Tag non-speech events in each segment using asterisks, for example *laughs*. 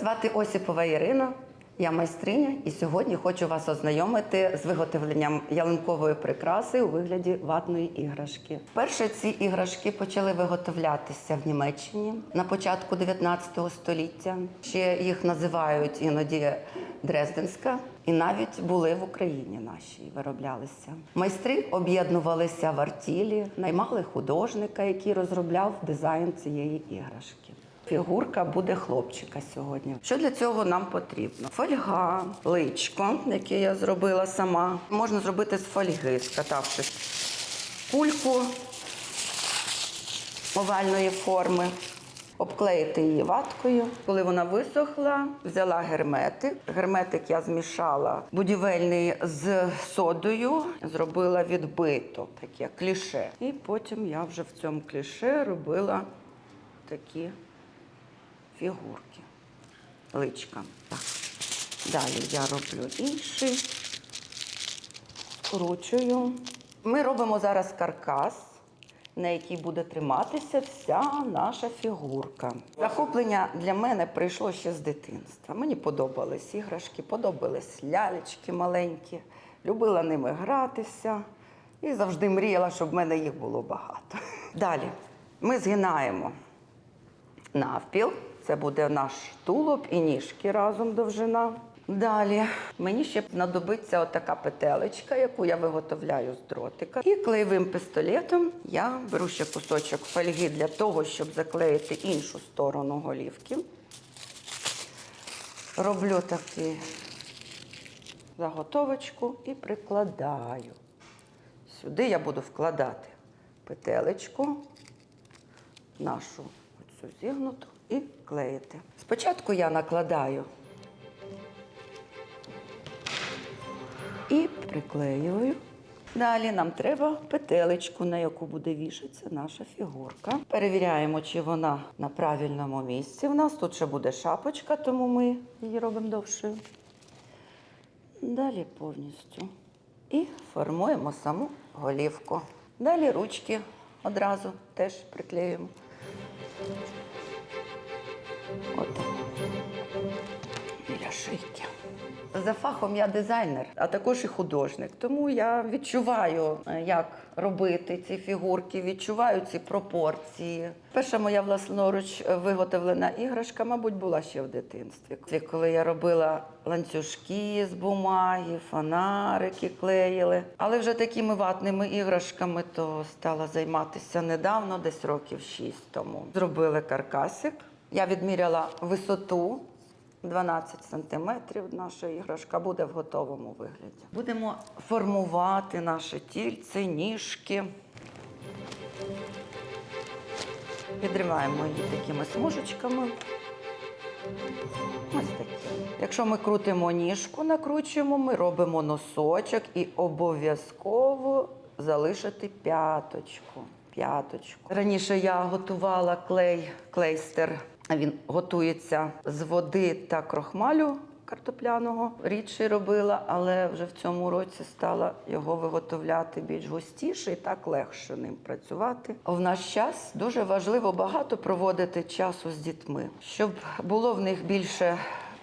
Звати Осіпова Ірина. Я майстриня, і сьогодні хочу вас ознайомити з виготовленням ялинкової прикраси у вигляді ватної іграшки. Перше ці іграшки почали виготовлятися в Німеччині на початку 19 століття. Ще їх називають іноді Дрезденська, і навіть були в Україні наші вироблялися. Майстри об'єднувалися в артілі, наймали художника, який розробляв дизайн цієї іграшки. Фігурка буде хлопчика сьогодні. Що для цього нам потрібно? Фольга, личко, яке я зробила сама. Можна зробити з фольги, скатавши кульку овальної форми. Обклеїти її ваткою. Коли вона висохла, взяла герметик. Герметик я змішала будівельний з содою, зробила відбито таке кліше. І потім я вже в цьому кліше робила такі фігурки. Личка. Так. Далі я роблю інший. Скручую. Ми робимо зараз каркас, на який буде триматися вся наша фігурка. Захоплення для мене прийшло ще з дитинства. Мені подобались іграшки, подобались лялечки маленькі. Любила ними гратися і завжди мріяла, щоб в мене їх було багато. Далі ми згинаємо навпіл. Це буде наш тулуб і ніжки разом довжина. Далі мені ще знадобиться отака петелечка, яку я виготовляю з дротика. І клеєвим пістолетом я беру ще кусочок фольги для того, щоб заклеїти іншу сторону голівки. Роблю таку заготовочку і прикладаю. Сюди я буду вкладати петелечку нашу оцю зігнуту і клеїти. Спочатку я накладаю і приклеюю. Далі нам треба петелечку, на яку буде вішатися наша фігурка. Перевіряємо, чи вона на правильному місці. У нас тут ще буде шапочка, тому ми її робимо довшою. Далі повністю. І формуємо саму голівку. Далі ручки одразу теж приклеюємо. Шийки. За фахом я дизайнер, а також і художник. Тому я відчуваю, е, як робити ці фігурки, відчуваю ці пропорції. Перша моя власноруч виготовлена іграшка, мабуть, була ще в дитинстві. Це Коли я робила ланцюжки з бумаги, фонарики клеїли. Але вже такими ватними іграшками то стала займатися недавно, десь років шість тому. Зробили каркасик. Я відміряла висоту 12 сантиметрів. Наша іграшка буде в готовому вигляді. Будемо формувати наше тільце, ніжки. Підриваємо її такими смужечками. Ось такі. Якщо ми крутимо ніжку, накручуємо, ми робимо носочок і обов'язково залишити п'яточку. П'яточку. Раніше я готувала клей, клейстер. Він готується з води та крохмалю картопляного. Рідше робила, але вже в цьому році стала його виготовляти більш густіше і так легше ним працювати. В наш час дуже важливо багато проводити часу з дітьми, щоб було в них більше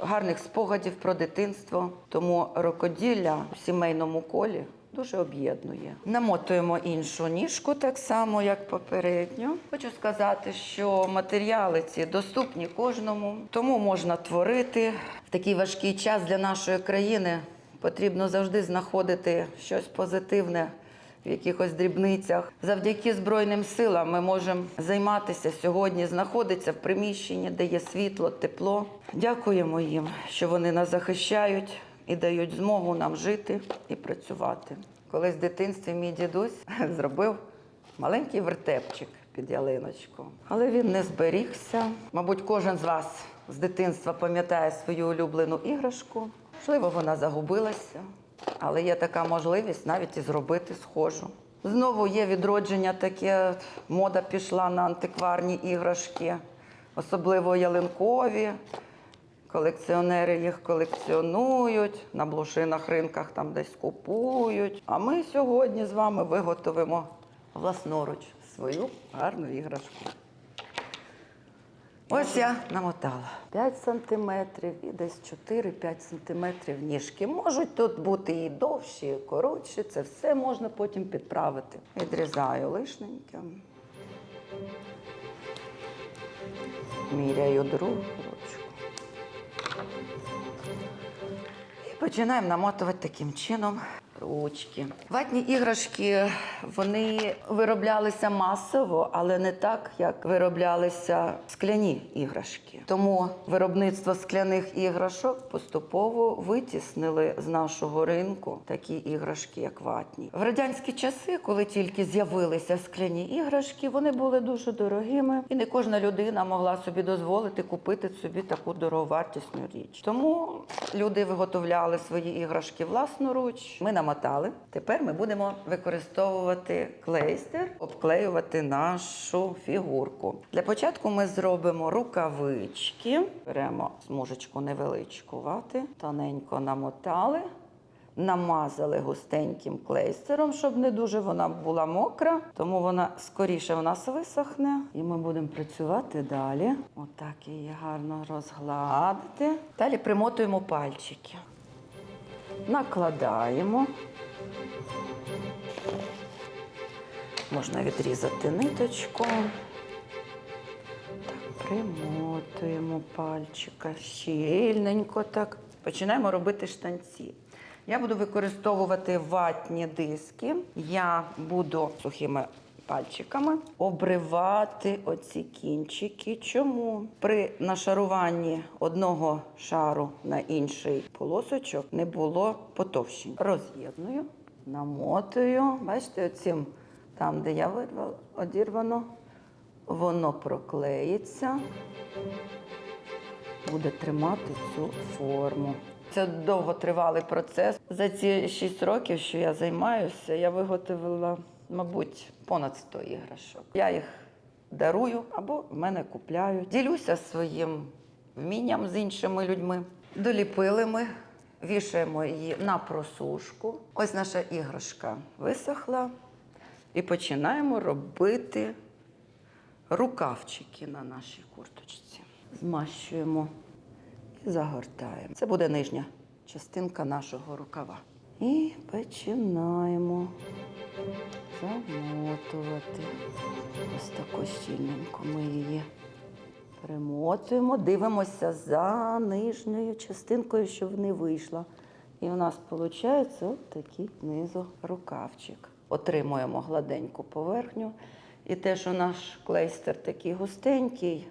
гарних спогадів про дитинство. Тому рукоділля в сімейному колі дуже об'єднує. Намотуємо іншу ніжку так само, як попередньо. Хочу сказати, що матеріали ці доступні кожному, тому можна творити в такий важкий час для нашої країни. Потрібно завжди знаходити щось позитивне в якихось дрібницях. Завдяки Збройним силам ми можемо займатися сьогодні, знаходитися в приміщенні, де є світло, тепло. Дякуємо їм, що вони нас захищають і дають змогу нам жити і працювати. Колись в дитинстві мій дідусь *laughs* зробив маленький вертепчик під ялиночку, але він не зберігся. Мабуть, кожен з вас з дитинства пам'ятає свою улюблену іграшку. Можливо, вона загубилася, але є така можливість навіть і зробити схожу. Знову є відродження таке, мода пішла на антикварні іграшки, особливо ялинкові. Колекціонери їх колекціонують, на блошинах ринках там десь купують. А ми сьогодні з вами виготовимо власноруч свою гарну іграшку. Ось я намотала 5 сантиметрів і десь 4-5 сантиметрів ніжки. Можуть тут бути і довші, і коротші. Це все можна потім підправити. Відрізаю лишненьке. Міряю другу починаємо намотувати таким чином ручки. Ватні іграшки вони вироблялися масово, але не так, як вироблялися скляні іграшки. Тому виробництво скляних іграшок поступово витіснили з нашого ринку такі іграшки, як ватні. В радянські часи, коли тільки з'явилися скляні іграшки, вони були дуже дорогими, і не кожна людина могла собі дозволити купити собі таку дороговартісну річ. Тому люди виготовляли свої іграшки власноруч. Ми намотали. Тепер ми будемо використовувати клейстер, обклеювати нашу фігурку. Для початку ми зробимо рукавички. Беремо смужечку невеличку вати, тоненько намотали. Намазали густеньким клейстером, щоб не дуже вона була мокра, тому вона скоріше у нас висохне. І ми будемо працювати далі. Отак її гарно розгладити. Далі примотуємо пальчики. Накладаємо. Можна відрізати ниточку. Так, примотуємо пальчика щільненько так. Починаємо робити штанці. Я буду використовувати ватні диски. Я буду сухими пальчиками обривати оці кінчики. Чому? При нашаруванні одного шару на інший полосочок не було потовщень. Роз'єдную, намотую. Бачите, оцім там, де я вирвала, одірвано, воно проклеїться буде тримати цю форму. Це довготривалий процес. За ці 6 років, що я займаюся, я виготовила, мабуть, понад 100 іграшок. Я їх дарую або в мене купляють. Ділюся своїм вмінням з іншими людьми. Доліпили ми, вішаємо її на просушку. Ось наша іграшка висохла. І починаємо робити рукавчики на нашій курточці. Змащуємо і загортаємо. Це буде нижня частинка нашого рукава. І починаємо замотувати. Ось таку щільненько ми її примотуємо, дивимося за нижньою частинкою, щоб не вийшла. І у нас виходить от такий низу рукавчик. Отримуємо гладеньку поверхню. І те, що наш клейстер такий густенький,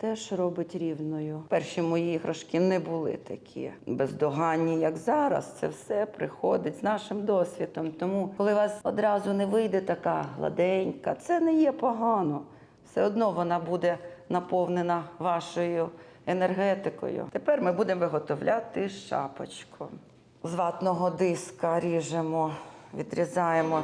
теж робить рівною. Перші мої іграшки не були такі бездоганні, як зараз. Це все приходить з нашим досвідом. Тому, коли у вас одразу не вийде така гладенька, це не є погано. Все одно вона буде наповнена вашою енергетикою. Тепер ми будемо виготовляти шапочку. З ватного диска ріжемо, відрізаємо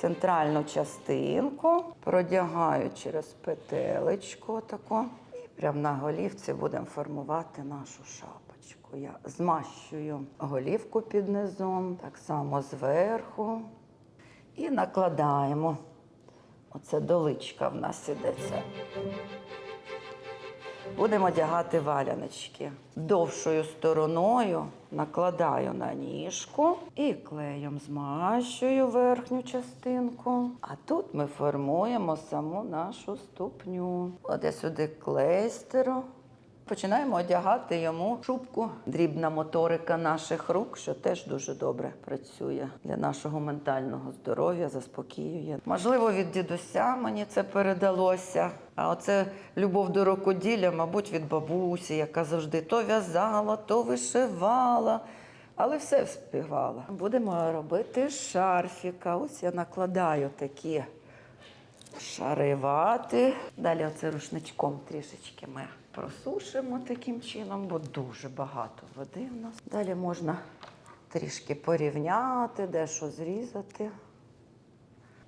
центральну частинку, продягаю через петелечку таку. І прямо на голівці будемо формувати нашу шапочку. Я змащую голівку під низом, так само зверху. І накладаємо. Оце доличка в нас ідеться. Будемо одягати валяночки. Довшою стороною накладаю на ніжку і клеєм змащую верхню частинку. А тут ми формуємо саму нашу ступню. От я сюди клейстеру. Починаємо одягати йому шубку. Дрібна моторика наших рук, що теж дуже добре працює для нашого ментального здоров'я, заспокоює. Можливо, від дідуся мені це передалося. А оце любов до рукоділля, мабуть, від бабусі, яка завжди то в'язала, то вишивала. Але все вспівала. Будемо робити шарфіка. Ось я накладаю такі шари вати. Далі оце рушничком трішечки ми просушимо таким чином, бо дуже багато води в нас. Далі можна трішки порівняти, дещо зрізати.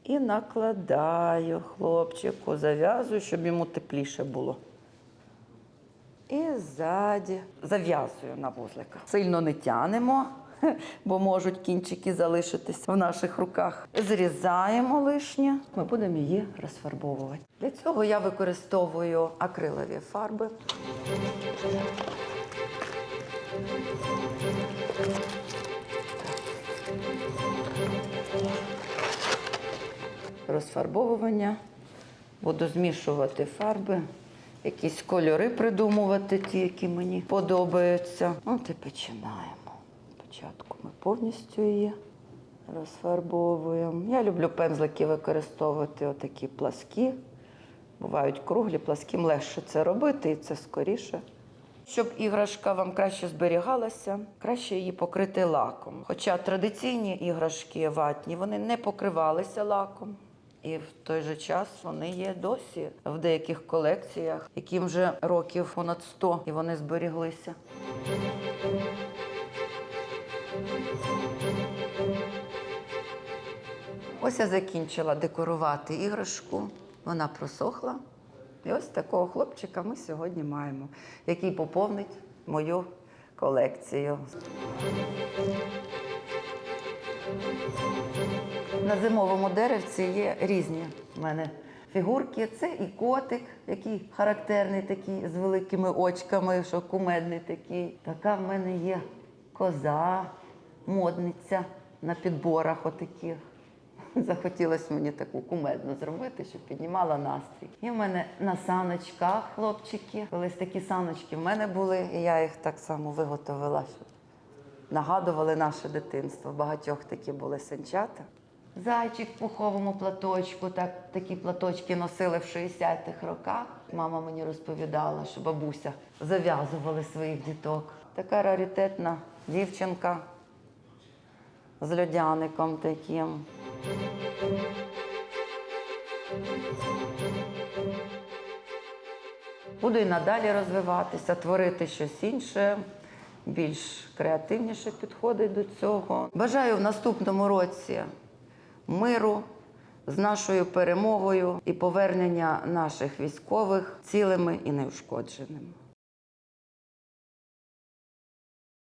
І накладаю хлопчику, зав'язую, щоб йому тепліше було. І ззаді зав'язую на вузлика. Сильно не тянемо, *laughs* бо можуть кінчики залишитись в наших руках. Зрізаємо лишнє. Ми будемо її розфарбовувати. Для цього я використовую акрилові фарби. Розфарбовування. Буду змішувати фарби, якісь кольори придумувати, ті, які мені подобаються. От і починаємо. Спочатку ми повністю її розфарбовуємо. Я люблю пензлики використовувати отакі пласкі. Бувають круглі, пласким легше це робити і це скоріше. Щоб іграшка вам краще зберігалася, краще її покрити лаком. Хоча традиційні іграшки ватні вони не покривалися лаком. І в той же час вони є досі в деяких колекціях, яким вже років понад 100, і вони зберіглися. Ось я закінчила декорувати іграшку. Вона просохла. І ось такого хлопчика ми сьогодні маємо, який поповнить мою колекцію. На зимовому деревці є різні в мене фігурки. Це і котик, який характерний, такий з великими очками, що кумедний такий. Така в мене є коза, модниця на підборах отаких. *laughs* Захотілося мені таку кумедну зробити, щоб піднімала настрій. І в мене на саночках хлопчики. Колись такі саночки в мене були, і я їх так само виготовила, щоб нагадували наше дитинство. Багатьох такі були санчата. Зайчик в пуховому платочку, так, такі платочки носили в 60-х роках. Мама мені розповідала, що бабуся зав'язували своїх діток. Така раритетна дівчинка з льодяником таким. Буду і надалі розвиватися, творити щось інше, більш креативніше підходить до цього. Бажаю в наступному році миру з нашою перемогою і повернення наших військових цілими і неушкодженими.